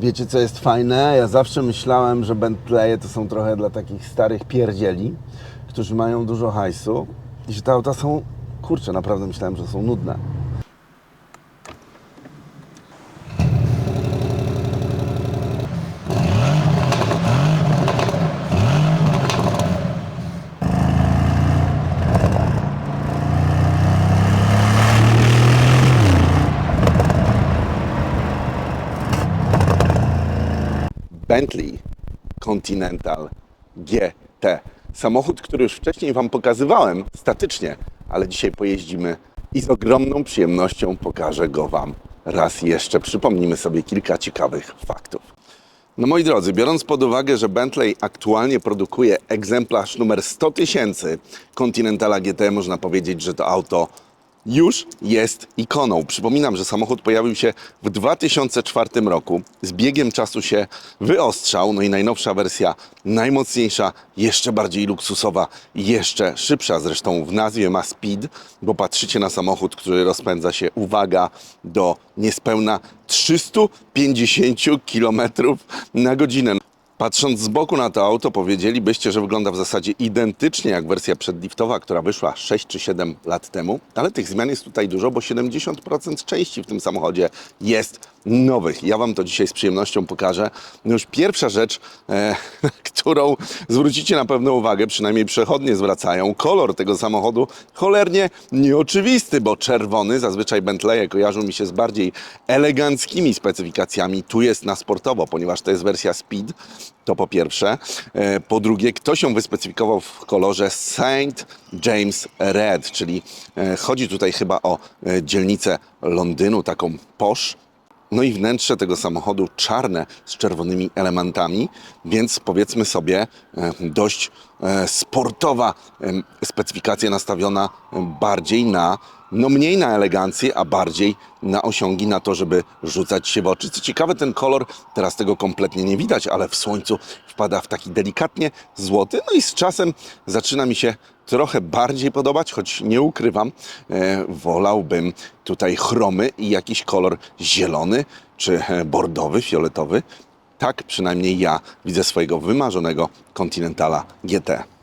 Wiecie, co jest fajne? Ja zawsze myślałem, że Bentleye to są trochę dla takich starych pierdzieli, którzy mają dużo hajsu i że te auta są, kurczę, naprawdę myślałem, że są nudne. Bentley Continental GT. Samochód, który już wcześniej Wam pokazywałem statycznie, ale dzisiaj pojeździmy i z ogromną przyjemnością pokażę go Wam raz jeszcze. Przypomnijmy sobie kilka ciekawych faktów. No moi drodzy, biorąc pod uwagę, że Bentley aktualnie produkuje egzemplarz numer 100 tysięcy Continentala GT, można powiedzieć, że to auto już jest ikoną. Przypominam, że samochód pojawił się w 2004 roku. Z biegiem czasu się wyostrzał. No i najnowsza wersja, najmocniejsza, jeszcze bardziej luksusowa, jeszcze szybsza. Zresztą w nazwie ma speed, bo patrzycie na samochód, który rozpędza się, uwaga, do niespełna 350 km na godzinę. Patrząc z boku na to auto, powiedzielibyście, że wygląda w zasadzie identycznie jak wersja przedliftowa, która wyszła 6 czy 7 lat temu, ale tych zmian jest tutaj dużo, bo 70% części w tym samochodzie jest nowych. Ja Wam to dzisiaj z przyjemnością pokażę. No już pierwsza rzecz, e, którą zwrócicie na pewno uwagę, przynajmniej przechodnie zwracają, kolor tego samochodu cholernie nieoczywisty, bo czerwony, zazwyczaj Bentleye kojarzą mi się z bardziej eleganckimi specyfikacjami. Tu jest na sportowo, ponieważ to jest wersja Speed, to po pierwsze. E, Po drugie, ktoś ją wyspecyfikował w kolorze St. James Red, czyli e, chodzi tutaj chyba o e, dzielnicę Londynu, taką posh. No i wnętrze tego samochodu czarne z czerwonymi elementami, więc powiedzmy sobie dość sportowa specyfikacja nastawiona bardziej na, no mniej na elegancję, a bardziej na osiągi, na to, żeby rzucać się w oczy. Co ciekawe, ten kolor, teraz tego kompletnie nie widać, ale w słońcu wpada w taki delikatnie złoty, no i z czasem zaczyna mi się trochę bardziej podobać, choć nie ukrywam, e, wolałbym tutaj chromy i jakiś kolor zielony czy e, bordowy, fioletowy. Tak przynajmniej ja widzę swojego wymarzonego Continentala GT.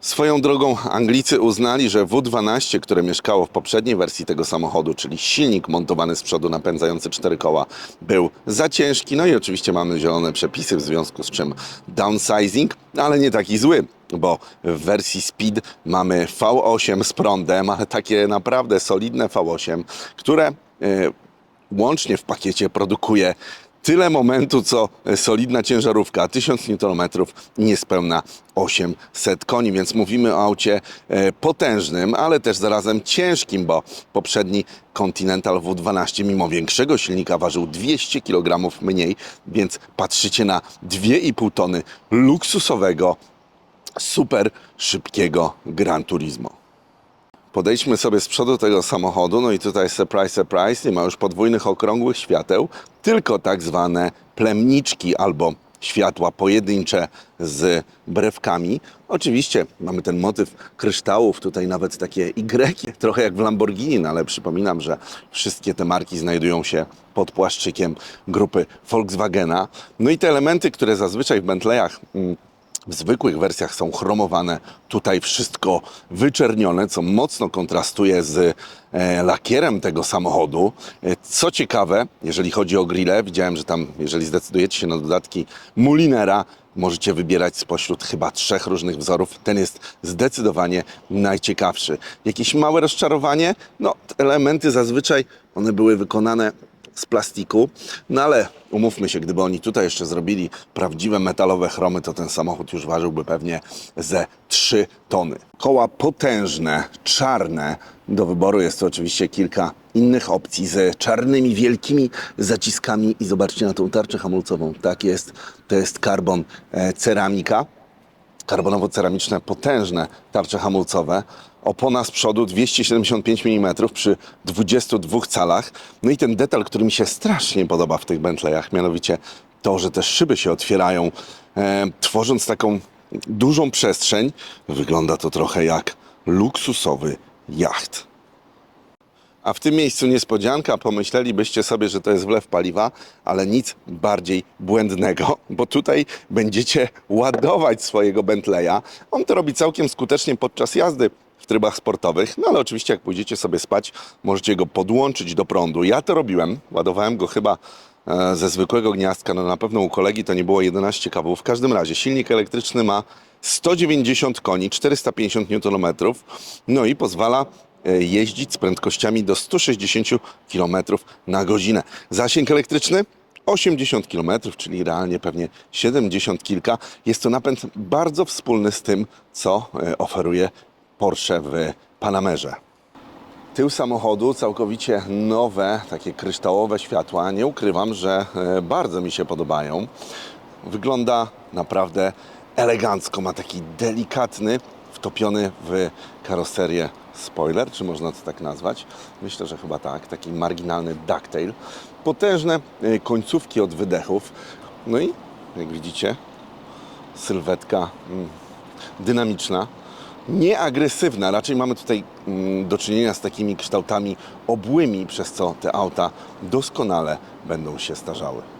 Swoją drogą Anglicy uznali, że W12, które mieszkało w poprzedniej wersji tego samochodu, czyli silnik montowany z przodu napędzający cztery koła, był za ciężki. No i oczywiście mamy zielone przepisy, w związku z czym downsizing, ale nie taki zły, bo w wersji Speed mamy V8 z prądem, ale takie naprawdę solidne V8, które e, łącznie w pakiecie produkuje tyle momentu, co solidna ciężarówka, 1000 Nm niespełna 800 koni, więc mówimy o aucie e, potężnym, ale też zarazem ciężkim, bo poprzedni Continental W12 mimo większego silnika ważył 200 kg mniej, więc patrzycie na 2,5 tony luksusowego, super szybkiego Gran Turismo. Podejdźmy sobie z przodu tego samochodu, no i tutaj surprise, surprise, nie ma już podwójnych okrągłych świateł, tylko tak zwane plemniczki albo światła pojedyncze z brewkami. Oczywiście mamy ten motyw kryształów, tutaj nawet takie Y, trochę jak w Lamborghini, no ale przypominam, że wszystkie te marki znajdują się pod płaszczykiem grupy Volkswagena. No i te elementy, które zazwyczaj w Bentleyach mm, w zwykłych wersjach są chromowane, tutaj wszystko wyczernione, co mocno kontrastuje z e, lakierem tego samochodu. E, co ciekawe, jeżeli chodzi o grille, widziałem, że tam, jeżeli zdecydujecie się na dodatki Mulinera, możecie wybierać spośród chyba trzech różnych wzorów. Ten jest zdecydowanie najciekawszy. Jakieś małe rozczarowanie? No, elementy zazwyczaj one były wykonane z plastiku, no ale umówmy się, gdyby oni tutaj jeszcze zrobili prawdziwe metalowe chromy, to ten samochód już ważyłby pewnie ze 3 tony. Koła potężne, czarne. Do wyboru jest to oczywiście kilka innych opcji z czarnymi, wielkimi zaciskami i zobaczcie na tą tarczę hamulcową. Tak jest, to jest karbon e, ceramika karbonowo-ceramiczne, potężne tarcze hamulcowe. Opona z przodu 275 mm przy 22 calach. No i ten detal, który mi się strasznie podoba w tych Bentleyach, mianowicie to, że te szyby się otwierają, e, tworząc taką dużą przestrzeń. Wygląda to trochę jak luksusowy jacht. A w tym miejscu niespodzianka, pomyślelibyście sobie, że to jest wlew paliwa, ale nic bardziej błędnego, bo tutaj będziecie ładować swojego Bentleya. On to robi całkiem skutecznie podczas jazdy w trybach sportowych, no ale oczywiście jak pójdziecie sobie spać, możecie go podłączyć do prądu. Ja to robiłem, ładowałem go chyba e, ze zwykłego gniazdka, no na pewno u kolegi to nie było 11 kW. W każdym razie silnik elektryczny ma 190 koni, 450 Nm, no i pozwala jeździć z prędkościami do 160 km na godzinę. Zasięg elektryczny 80 km, czyli realnie pewnie 70 kilka. Jest to napęd bardzo wspólny z tym, co e, oferuje Porsche w Panamerze. Tył samochodu całkowicie nowe, takie kryształowe światła. Nie ukrywam, że e, bardzo mi się podobają. Wygląda naprawdę elegancko. Ma taki delikatny, wtopiony w karoserię spoiler, czy można to tak nazwać? Myślę, że chyba tak. Taki marginalny ducktail. Potężne e, końcówki od wydechów. No i jak widzicie, sylwetka mm, dynamiczna, nieagresywna. Raczej mamy tutaj mm, do czynienia z takimi kształtami obłymi, przez co te auta doskonale będą się starzały.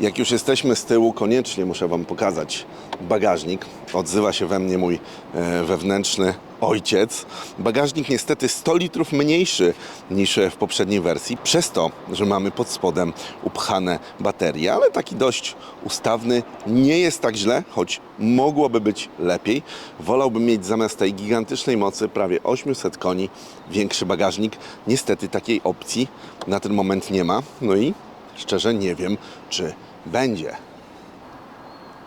Jak już jesteśmy z tyłu, koniecznie muszę Wam pokazać bagażnik. Odzywa się we mnie mój e, wewnętrzny ojciec. Bagażnik niestety 100 litrów mniejszy niż w poprzedniej wersji, przez to, że mamy pod spodem upchane baterie, ale taki dość ustawny. Nie jest tak źle, choć mogłoby być lepiej. Wolałbym mieć zamiast tej gigantycznej mocy prawie 800 koni większy bagażnik. Niestety takiej opcji na ten moment nie ma. No i szczerze nie wiem, czy będzie.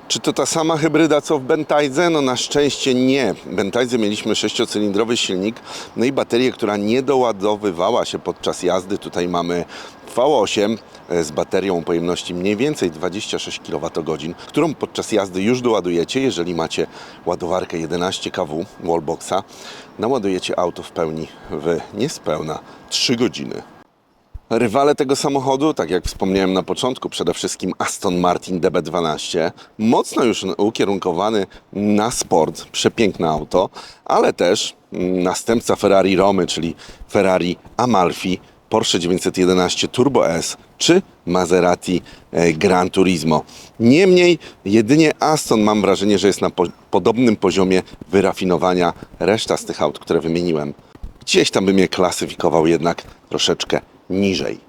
Czy to ta sama hybryda co w Bentaydze? No na szczęście nie. W Bentaydze mieliśmy sześciocylindrowy silnik, no i baterię, która nie doładowywała się podczas jazdy. Tutaj mamy V8 e, z baterią pojemności mniej więcej 26 kWh, którą podczas jazdy już doładujecie, jeżeli macie ładowarkę 11 kW wallboxa. Naładujecie auto w pełni w niespełna 3 godziny. Rywale tego samochodu, tak jak wspomniałem na początku, przede wszystkim Aston Martin DB12, mocno już ukierunkowany na sport, przepiękne auto, ale też mm, następca Ferrari Romy, czyli Ferrari Amalfi, Porsche 911 Turbo S czy Maserati e, Gran Turismo. Niemniej jedynie Aston mam wrażenie, że jest na po podobnym poziomie wyrafinowania reszta z tych aut, które wymieniłem. Gdzieś tam bym je klasyfikował jednak troszeczkę niżej.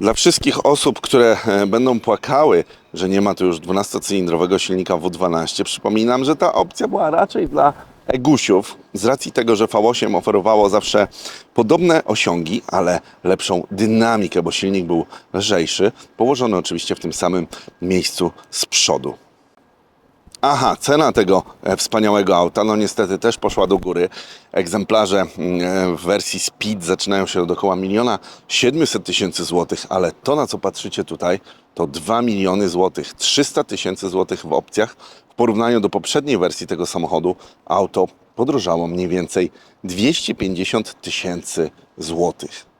Dla wszystkich osób, które e, będą płakały, że nie ma tu już 12-cylindrowego silnika W12, przypominam, że ta opcja była raczej dla Egusiów, z racji tego, że V8 oferowało zawsze podobne osiągi, ale lepszą dynamikę, bo silnik był lżejszy, położony oczywiście w tym samym miejscu z przodu. Aha, cena tego e, wspaniałego auta, no niestety też poszła do góry. Egzemplarze mm, e, w wersji Speed zaczynają się od około miliona 700 tysięcy złotych, ale to na co patrzycie tutaj to 2 miliony złotych, 300 tysięcy złotych w opcjach. W porównaniu do poprzedniej wersji tego samochodu auto podrożało mniej więcej 250 tysięcy złotych.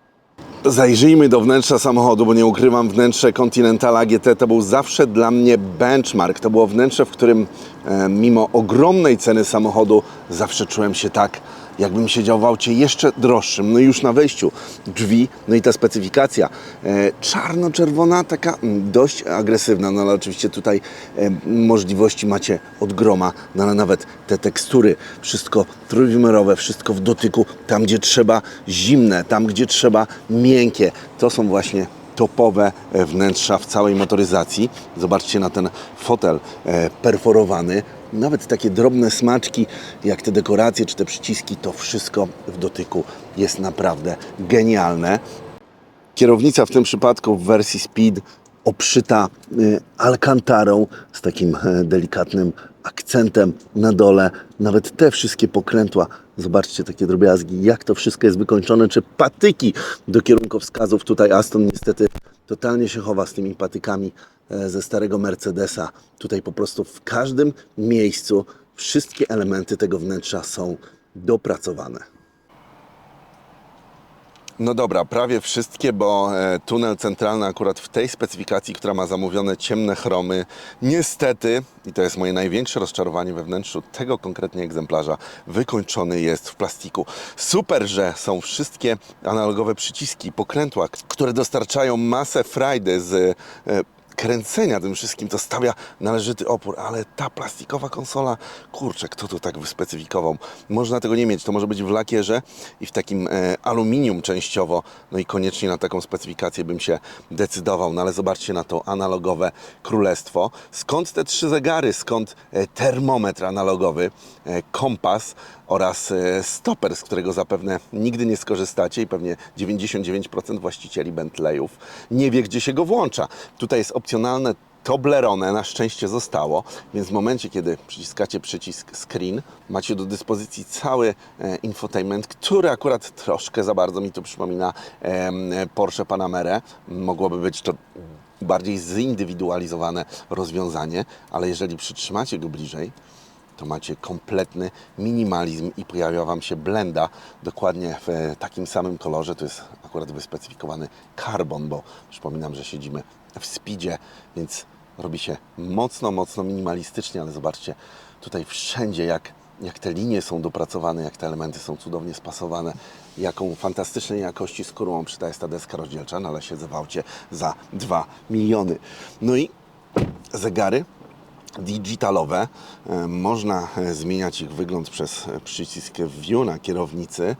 Zajrzyjmy do wnętrza samochodu, bo nie ukrywam, wnętrze Continentala GT to był zawsze dla mnie benchmark. To było wnętrze, w którym e, mimo ogromnej ceny samochodu zawsze czułem się tak, jakbym siedział w aucie jeszcze droższym. No już na wejściu drzwi, no i ta specyfikacja e, czarno-czerwona, taka mm, dość agresywna, no ale oczywiście tutaj e, możliwości macie od groma, no ale nawet te tekstury, wszystko trójwymiarowe, wszystko w dotyku, tam gdzie trzeba zimne, tam gdzie trzeba miękkie. To są właśnie topowe e, wnętrza w całej motoryzacji. Zobaczcie na ten fotel e, perforowany. Nawet takie drobne smaczki, jak te dekoracje czy te przyciski, to wszystko w dotyku jest naprawdę genialne. Kierownica w tym przypadku w wersji Speed obszyta y, alkantarą z takim e, delikatnym akcentem na dole. Nawet te wszystkie pokrętła, zobaczcie takie drobiazgi, jak to wszystko jest wykończone, czy patyki do kierunkowskazów. Tutaj Aston niestety totalnie się chowa z tymi patykami e, ze starego Mercedesa. Tutaj po prostu w każdym miejscu wszystkie elementy tego wnętrza są dopracowane. No dobra, prawie wszystkie, bo e, tunel centralny akurat w tej specyfikacji, która ma zamówione ciemne chromy, niestety, i to jest moje największe rozczarowanie we wnętrzu tego konkretnie egzemplarza, wykończony jest w plastiku. Super, że są wszystkie analogowe przyciski, pokrętła, które dostarczają masę frajdy z e, kręcenia tym wszystkim, to stawia należyty opór, ale ta plastikowa konsola, kurczę, kto to tak wyspecyfikował? Można tego nie mieć, to może być w lakierze i w takim e, aluminium częściowo, no i koniecznie na taką specyfikację bym się decydował, no ale zobaczcie na to analogowe królestwo. Skąd te trzy zegary, skąd e, termometr analogowy, e, kompas oraz e, stoper, z którego zapewne nigdy nie skorzystacie i pewnie 99% właścicieli Bentleyów nie wie, gdzie się go włącza. Tutaj jest opcjonalne Toblerone, na szczęście zostało, więc w momencie, kiedy przyciskacie przycisk screen, macie do dyspozycji cały e, infotainment, który akurat troszkę za bardzo mi tu przypomina Porsche Panamerę. Mogłoby być to bardziej zindywidualizowane rozwiązanie, ale jeżeli przytrzymacie go bliżej, to macie kompletny minimalizm i pojawia Wam się blenda dokładnie w e, takim samym kolorze. To jest akurat wyspecyfikowany carbon, bo przypominam, że siedzimy w speedzie, więc robi się mocno, mocno minimalistycznie, ale zobaczcie tutaj wszędzie jak, jak te linie są dopracowane, jak te elementy są cudownie spasowane, jaką fantastycznej jakości skórą przyda jest ta deska rozdzielcza, no ale siedzę w aucie za 2 miliony. No i zegary digitalowe. E, Można zmieniać ich wygląd przez przycisk View na kierownicy.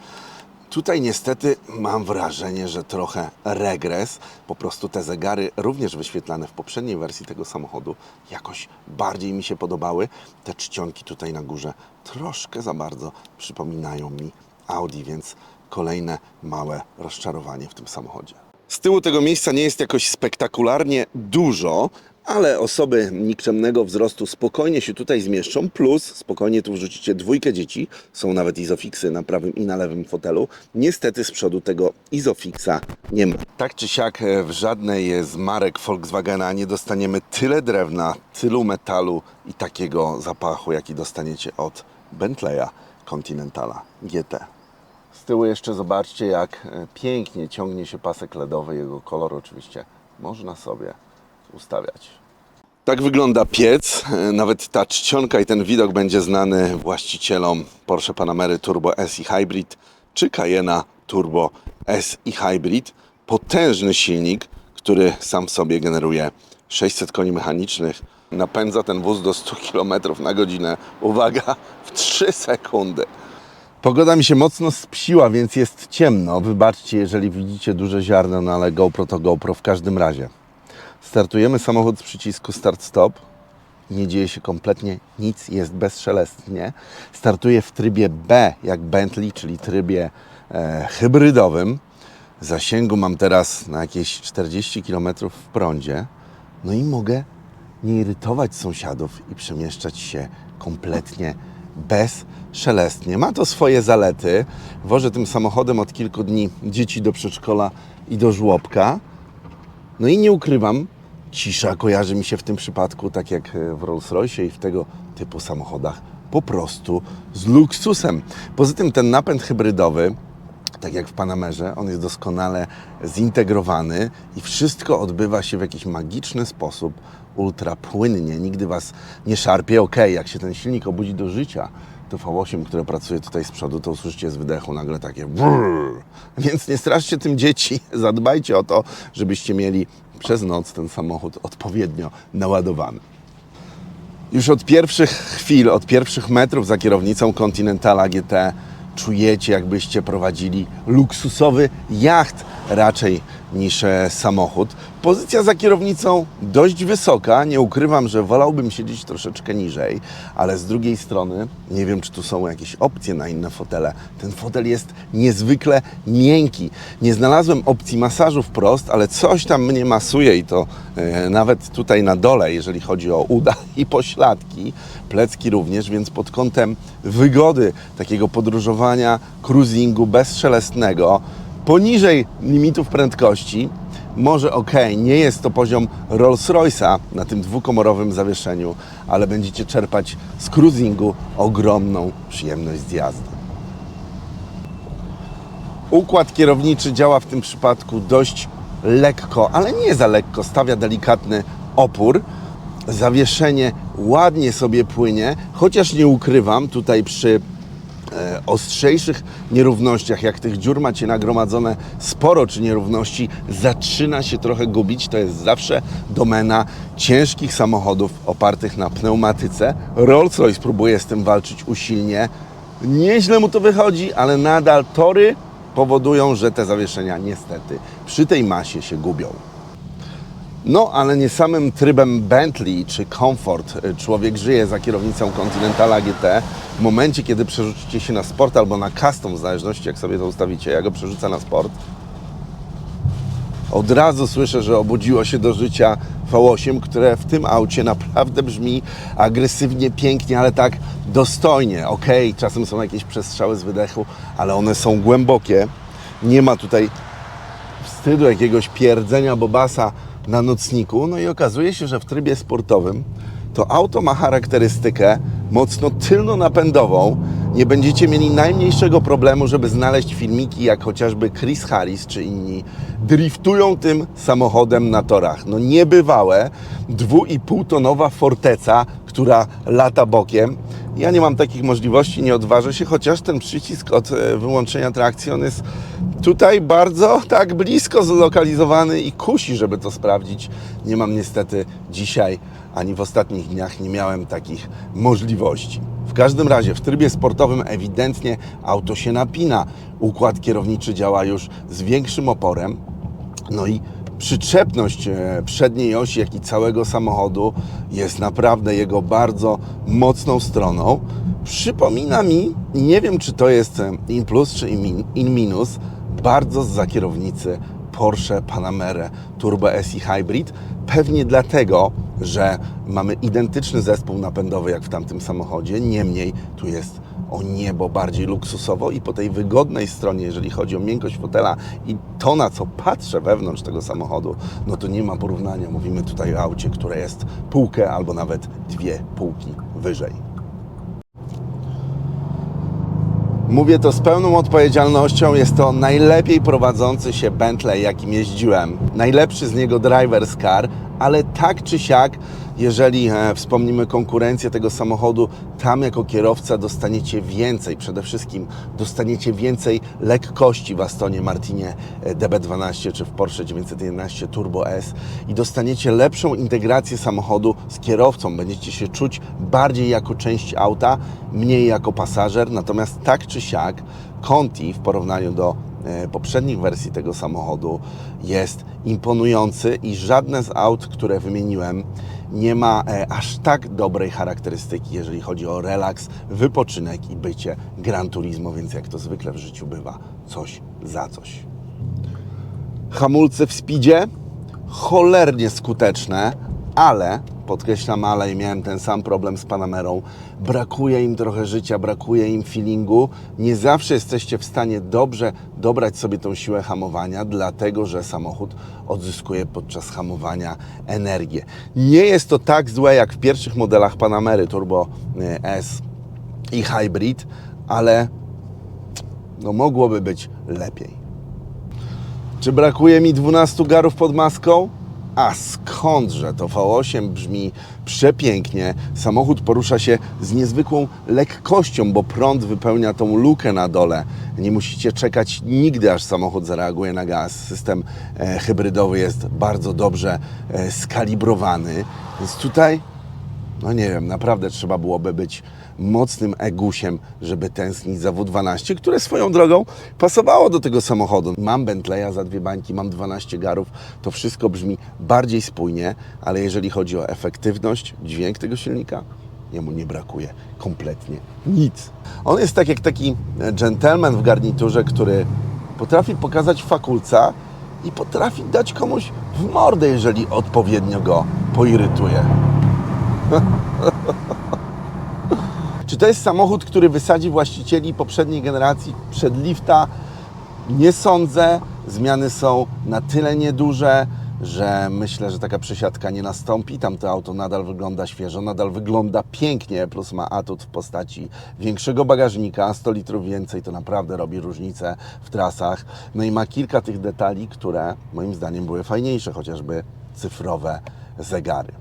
Tutaj niestety mam wrażenie, że trochę regres. Po prostu te zegary, również wyświetlane w poprzedniej wersji tego samochodu, jakoś bardziej mi się podobały. Te czcionki tutaj na górze troszkę za bardzo przypominają mi Audi, więc kolejne małe rozczarowanie w tym samochodzie. Z tyłu tego miejsca nie jest jakoś spektakularnie dużo, ale osoby nikczemnego wzrostu spokojnie się tutaj zmieszczą, plus spokojnie tu wrzucicie dwójkę dzieci, są nawet izofiksy na prawym i na lewym fotelu. Niestety z przodu tego izofiksa nie ma. Tak czy siak e, w żadnej z marek Volkswagena nie dostaniemy tyle drewna, tylu metalu i takiego zapachu, jaki dostaniecie od Bentleya Continentala GT. Z tyłu jeszcze zobaczcie, jak e, pięknie ciągnie się pasek LEDowy. Jego kolor oczywiście można sobie ustawiać. Tak wygląda piec. E, Nawet ta czcionka i ten widok będzie znany właścicielom Porsche Panamery Turbo S i Hybrid czy Cayena Turbo S i Hybrid. Potężny silnik, który sam w sobie generuje 600 koni mechanicznych. Napędza ten wóz do 100 km na godzinę. Uwaga, w 3 sekundy. Pogoda mi się mocno spsiła, więc jest ciemno. Wybaczcie, jeżeli widzicie duże ziarno, no ale GoPro to GoPro w każdym razie. Startujemy samochód z przycisku start-stop. Nie dzieje się kompletnie nic, jest bezszelestnie. Startuję w trybie B, jak Bentley, czyli trybie e, hybrydowym. Zasięgu mam teraz na jakieś 40 km w prądzie. No i mogę nie irytować sąsiadów i przemieszczać się kompletnie bezszelestnie. Ma to swoje zalety. Wożę tym samochodem od kilku dni dzieci do przedszkola i do żłobka. No i nie ukrywam, cisza kojarzy mi się w tym przypadku, tak jak w Rolls-Royce i w tego typu samochodach, po prostu z luksusem. Poza tym ten napęd hybrydowy, tak jak w Panamerze, on jest doskonale zintegrowany i wszystko odbywa się w jakiś magiczny sposób, ultra płynnie. Nigdy Was nie szarpie. Ok, jak się ten silnik obudzi do życia, to V8, które pracuje tutaj z przodu, to usłyszycie z wydechu nagle takie brrr. Więc nie straszcie tym dzieci, zadbajcie o to, żebyście mieli przez noc ten samochód odpowiednio naładowany. Już od pierwszych chwil, od pierwszych metrów za kierownicą Continentala GT czujecie, jakbyście prowadzili luksusowy jacht raczej niż samochód. Pozycja za kierownicą dość wysoka. Nie ukrywam, że wolałbym siedzieć troszeczkę niżej, ale z drugiej strony nie wiem, czy tu są jakieś opcje na inne fotele. Ten fotel jest niezwykle miękki. Nie znalazłem opcji masażu wprost, ale coś tam mnie masuje i to e, nawet tutaj na dole, jeżeli chodzi o uda i pośladki, plecki również, więc pod kątem wygody takiego podróżowania, cruisingu bezszelestnego, poniżej limitów prędkości. Może ok, nie jest to poziom Rolls-Royce'a na tym dwukomorowym zawieszeniu, ale będziecie czerpać z cruisingu ogromną przyjemność z jazdy. Układ kierowniczy działa w tym przypadku dość lekko, ale nie za lekko, stawia delikatny opór. Zawieszenie ładnie sobie płynie, chociaż nie ukrywam, tutaj przy ostrzejszych nierównościach, jak tych dziur macie nagromadzone sporo, czy nierówności, zaczyna się trochę gubić. To jest zawsze domena ciężkich samochodów opartych na pneumatyce. Rolls-Royce próbuje z tym walczyć usilnie. Nieźle mu to wychodzi, ale nadal tory powodują, że te zawieszenia niestety przy tej masie się gubią. No, ale nie samym trybem Bentley czy Comfort y, człowiek żyje za kierownicą Continentala GT. W momencie, kiedy przerzucicie się na sport albo na custom, w zależności jak sobie to ustawicie, ja go przerzucę na sport, od razu słyszę, że obudziło się do życia V8, które w tym aucie naprawdę brzmi agresywnie, pięknie, ale tak dostojnie. Okej, czasem są jakieś przestrzały z wydechu, ale one są głębokie. Nie ma tutaj wstydu, jakiegoś pierdzenia bobasa na nocniku. No i okazuje się, że w trybie sportowym to auto ma charakterystykę mocno tylno-napędową. Nie będziecie mieli najmniejszego problemu, żeby znaleźć filmiki, jak chociażby Chris Harris czy inni driftują tym samochodem na torach. No niebywałe, 2,5 tonowa forteca, która lata bokiem. Ja nie mam takich możliwości, nie odważę się, chociaż ten przycisk od e, wyłączenia trakcji, on jest tutaj bardzo tak blisko zlokalizowany i kusi, żeby to sprawdzić. Nie mam niestety dzisiaj ani w ostatnich dniach nie miałem takich możliwości. W każdym razie w trybie sportowym ewidentnie auto się napina. Układ kierowniczy działa już z większym oporem. No i przyczepność e, przedniej osi, jak i całego samochodu jest naprawdę jego bardzo mocną stroną. Przypomina mi, nie wiem czy to jest e, in plus czy in min- in minus, bardzo z kierownicy Porsche Panamera Turbo SI Hybrid. Pewnie dlatego, że mamy identyczny zespół napędowy jak w tamtym samochodzie, niemniej tu jest o niebo bardziej luksusowo i po tej wygodnej stronie, jeżeli chodzi o miękkość fotela i to, na co patrzę wewnątrz tego samochodu, no to nie ma porównania. Mówimy tutaj o aucie, które jest półkę albo nawet dwie półki wyżej. Mówię to z pełną odpowiedzialnością. Jest to najlepiej prowadzący się Bentley, jakim jeździłem. Najlepszy z niego driver's car, ale tak czy siak, jeżeli e, wspomnimy konkurencję tego samochodu, tam jako kierowca dostaniecie więcej. Przede wszystkim dostaniecie więcej lekkości w Astonie Martinie e, DB12 czy w Porsche 911 Turbo S i dostaniecie lepszą integrację samochodu z kierowcą. Będziecie się czuć bardziej jako część auta, mniej jako pasażer. Natomiast tak czy siak Conti w porównaniu do poprzednich wersji tego samochodu jest imponujący i żadne z aut, które wymieniłem, nie ma e, aż tak dobrej charakterystyki, jeżeli chodzi o relaks, wypoczynek i bycie Gran Turismo, więc jak to zwykle w życiu bywa, coś za coś. Hamulce w speedzie cholernie skuteczne, ale podkreślam, ale i miałem ten sam problem z Panamerą. Brakuje im trochę życia, brakuje im feelingu. Nie zawsze jesteście w stanie dobrze dobrać sobie tą siłę hamowania, dlatego że samochód odzyskuje podczas hamowania energię. Nie jest to tak złe jak w pierwszych modelach Panamery Turbo e, S i Hybrid, ale no mogłoby być lepiej. Czy brakuje mi 12 garów pod maską? A skądże to V8 brzmi przepięknie. Samochód porusza się z niezwykłą lekkością, bo prąd wypełnia tą lukę na dole. Nie musicie czekać nigdy, aż samochód zareaguje na gaz. System e, hybrydowy jest bardzo dobrze e, skalibrowany. Więc tutaj no nie wiem, naprawdę trzeba byłoby być mocnym egusiem, żeby tęsknić za W12, które swoją drogą pasowało do tego samochodu. Mam Bentleya za dwie bańki, mam 12 garów, to wszystko brzmi bardziej spójnie, ale jeżeli chodzi o efektywność, dźwięk tego silnika, jemu nie brakuje kompletnie nic. On jest tak jak taki gentleman w garniturze, który potrafi pokazać fakulca i potrafi dać komuś w mordę, jeżeli odpowiednio go poirytuje. Czy to jest samochód, który wysadzi właścicieli poprzedniej generacji przed lifta? Nie sądzę. Zmiany są na tyle nieduże, że myślę, że taka przesiadka nie nastąpi. Tamto auto nadal wygląda świeżo, nadal wygląda pięknie, plus ma atut w postaci większego bagażnika, 100 litrów więcej, to naprawdę robi różnicę w trasach. No i ma kilka tych detali, które moim zdaniem były fajniejsze, chociażby cyfrowe zegary.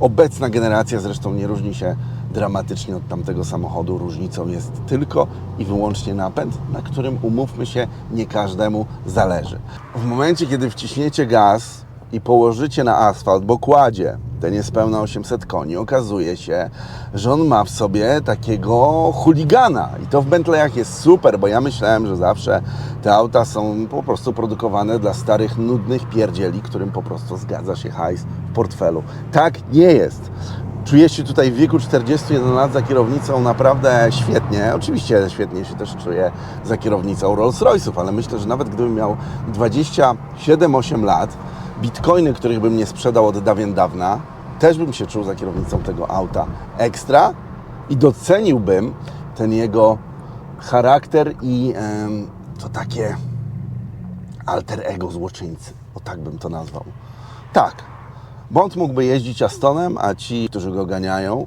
Obecna generacja zresztą nie różni się dramatycznie od tamtego samochodu. Różnicą jest tylko i wyłącznie napęd, na którym umówmy się, nie każdemu zależy. W momencie, kiedy wciśniecie gaz i położycie na asfalt, bo kładzie te niespełna 800 koni, okazuje się, że on ma w sobie takiego chuligana. I to w Bentleyach jest super, bo ja myślałem, że zawsze te auta są po prostu produkowane dla starych, nudnych pierdzieli, którym po prostu zgadza się hajs w portfelu. Tak nie jest. Czuję się tutaj w wieku 41 lat za kierownicą naprawdę świetnie. Oczywiście świetnie się też czuję za kierownicą Rolls-Royce'ów, ale myślę, że nawet gdybym miał 27-8 lat, bitcoiny, których bym nie sprzedał od dawien dawna, też bym się czuł za kierownicą tego auta ekstra i doceniłbym ten jego charakter i em, to takie alter ego złoczyńcy. O tak bym to nazwał. Tak. Bond mógłby jeździć Astonem, a ci, którzy go ganiają,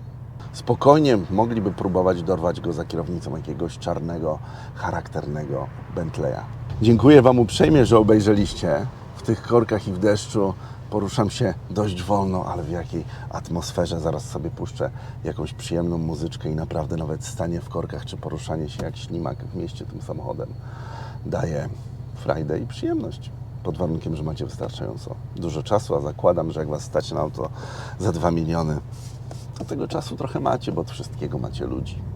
spokojnie mogliby próbować dorwać go za kierownicą jakiegoś czarnego, charakternego Bentleya. Dziękuję Wam uprzejmie, że obejrzeliście. W tych korkach i w deszczu poruszam się dość wolno, ale w jakiej atmosferze. Zaraz sobie puszczę jakąś przyjemną muzyczkę i naprawdę nawet stanie w korkach czy poruszanie się jak ślimak w mieście tym samochodem daje frajdę i przyjemność. Pod warunkiem, że macie wystarczająco dużo czasu, a zakładam, że jak Was stać na auto za 2 miliony, to tego czasu trochę macie, bo od wszystkiego macie ludzi.